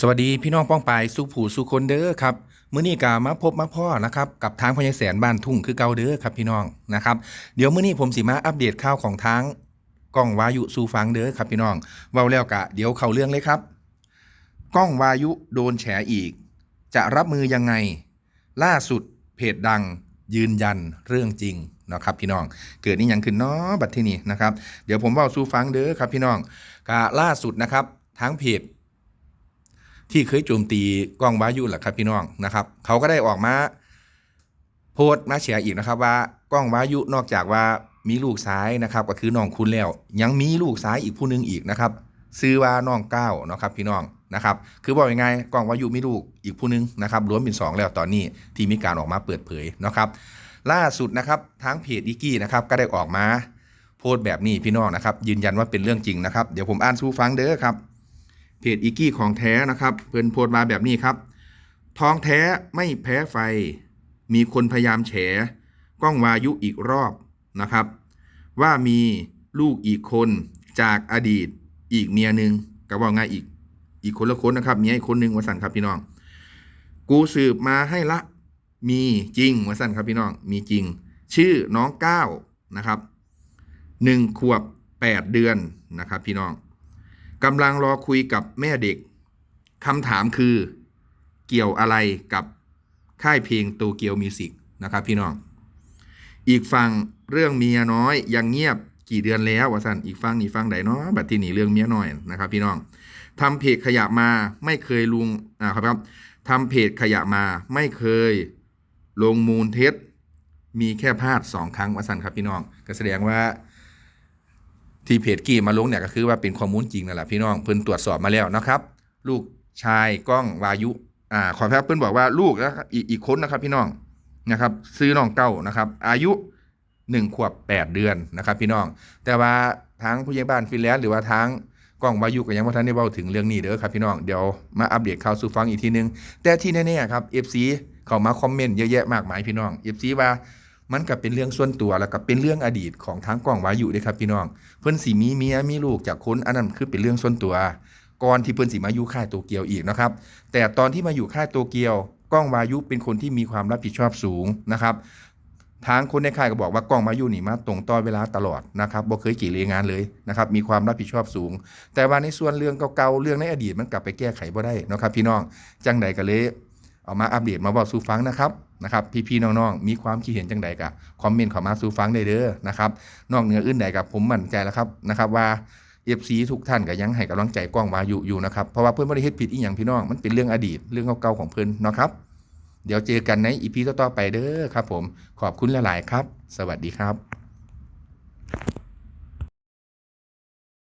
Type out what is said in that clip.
สวัสดีพี่น้องป้องปายสุผูสุคนเด้อครับมื้อนี้กามาพบมาพ่อนะครับกับทางพญาแสนบ้านทุ่งคือเก่าเด้อครับพี่น้องนะครับเดี๋ยวมื้อนี้ผมสิมาอัปเดตข่าวของทางกล้องวายุสู่ฟังเด้อครับพี่น้องเว้าแล้วกะเดี๋ยวเข้าเรื่องเลยครับกล้องวายุโดนแฉอีก จะรับมือยังไง ล่าสุดเพจดังยืนยันเรื่องจริงนะครับพี่น้องเกิดนี่ยังขึ้นเนาะบัดที่นี่นะครับ เดี๋ยวผมเว้าสู่ฟังเด้อครับพี่น้องกะล่าสุดนะครับทางเพจ ที่เคยโจมตีกล้องวายุแหละครับพี่น้องนะครับ เขาก็ได้ออกมา โพสต์มาแชร์อีกนะครับ ว่ากล้องวายุนอกจากว่ามีลูกซ้ายนะครับ ก็คือน้องคุณแล้ว ยังมีลูกซ้ายอีกผู้หนึงอีกนะครับซื้อว่าน้องเก้านะครับพี่น้องนะครับ คือบอกยังไงกล้องวายุมีลูกอีกผู้หนึงนะครับรวมเป็นสองแล้วตอนนี้ที่มีการออกมาเปิดเผยนะครับ ล่าสุดนะครับทางเพจอีกี้นะครับก็ได้ออกมาโพสต์แบบนี้พี่น้องนะครับ ยืนยันว่าเป็นเรื่องจริงนะครับ เดี๋ยวผมอ่านสู่ฟังเด้อครับ เพจอีกี้ของแท้นะครับเพิ่นโพสต์มาแบบนี้ครับ ทองแท้ไม่แพ้ไฟ มีคนพยายามแฉกล้องวายุอีกรอบนะครับ ว่ามีลูกอีกคนจากอดีตอีกเมียหนึ่งก็ว่าไงอีกอีกคนละคนนะครับเมียอีกคนหนึ่งวสันครับพี่น้อง กูสืบมาให้ละมีจริงวสันครับพี่น้องมีจริง ชื่อน้องก้าวนะครับหนึ่งขวบแปดเดือนนะครับพี่น้อง กำลังรอคุยกับแม่เด็กคำถามคือ เกี่ยวอะไรกับค่ายเพลงโตเกียวมิวสิกนะครับพี่น้อง อีกฝั่งเรื่องเมียน้อยยังเงียบกี่เดือนแล้ววะสันอีกฝั่งนี่ฝั่งใดเนาะบัดที่นี่เรื่องเมียน้อยนะครับ พี่น้องทำเพจขยะมาไม่เคยลุงอ่าครับครับทำเพจขยะมาไม่เคยลงมูลเท็จมีแค่พลาดสองครั้งวะสันครับพี่น้องก็แสดงว่า ที่เพจกี้มาลงเนี่ยก็คือว่าเป็นข้อมูลจริงนั่นแหละพี่น้องเพิ่นตรวจสอบมาแล้วนะครับ ลูกชายก้องวายุอ่าขอแพบเพิ่นบอกว่าลูกนะครับอีกอีกคนนะครับพี่น้องนะครับซื้อน้องเก้านะครับ อายุหนึ่งขวบแปดเดือนนะครับ พี่น้อง แต่ว่าทางผู้ใหญ่บ้านฟินแลนด์หรือว่าทางกล้องวายุก็ยังว่าท่านได้เว้าถึงเรื่องนี้เด้อครับพี่น้องเดี๋ยวมาอัปเดตข่าวสู่ฟังอีกทีนึง แต่ที่แน่ๆครับ FC เข้ามาคอมเมนต์เยอะแยะมากมายพี่น้อง FC ว่า มันก็เป็นเรื่องส่วนตัวแล้วก็เป็นเรื่องอดีตของทางกล้องวายุเด้อครับพี่น้อง เพิ่อนสิมีเมียมีลูกจากคนอันนั้นคือเป็นเรื่องส่วนตัวก่อนที่เพิ่อนสิมาอยู่ค่ายโตเกียวอีกนะครับ แต่ตอนที่มาอยู่ค่ายโตเกียวกล้องวายุเป็นคนที่มีความรับผิดชอบสูงนะครับทางคนในค่ายก็บอกว่ากล้องวายุนี่มาตรงต่อเวลาตลอดนะครับบ่เคยกี่เลงานเลยนะครับ มีความรับผิดชอบสูง แต่ว่าในส่วนเรื่องเก่าๆเรื่องในอดีตมันกลับไปแก้ไขบ่ได้นะครับพี่น้องจังใดก็เลย เอามาอัปเดตมาบอกสู่ฟังนะครับนะครับพี่ๆน้องๆมีความคิดเห็นจังใดก็คอมเมนต์เข้ามาสู่ฟังได้เด้อนะครับนอกเหนืออื่นใดกับผมมั่นใจแล้วครับนะครับว่าเอฟซีทุกท่านก็ยังให้กำลังใจกล้องวายุอยู่นะครับเพราะว่าเพื่อนไม่ได้เฮ็ดผิดอีหยังพี่น้องมันเป็นเรื่องอดีตเรื่องเก่าๆของเพื่อนนะครับ เดี๋ยวเจอกันในอีพีต่อๆไปเด้อครับ ผมขอบคุณหลายๆครับ สวัสดีครับ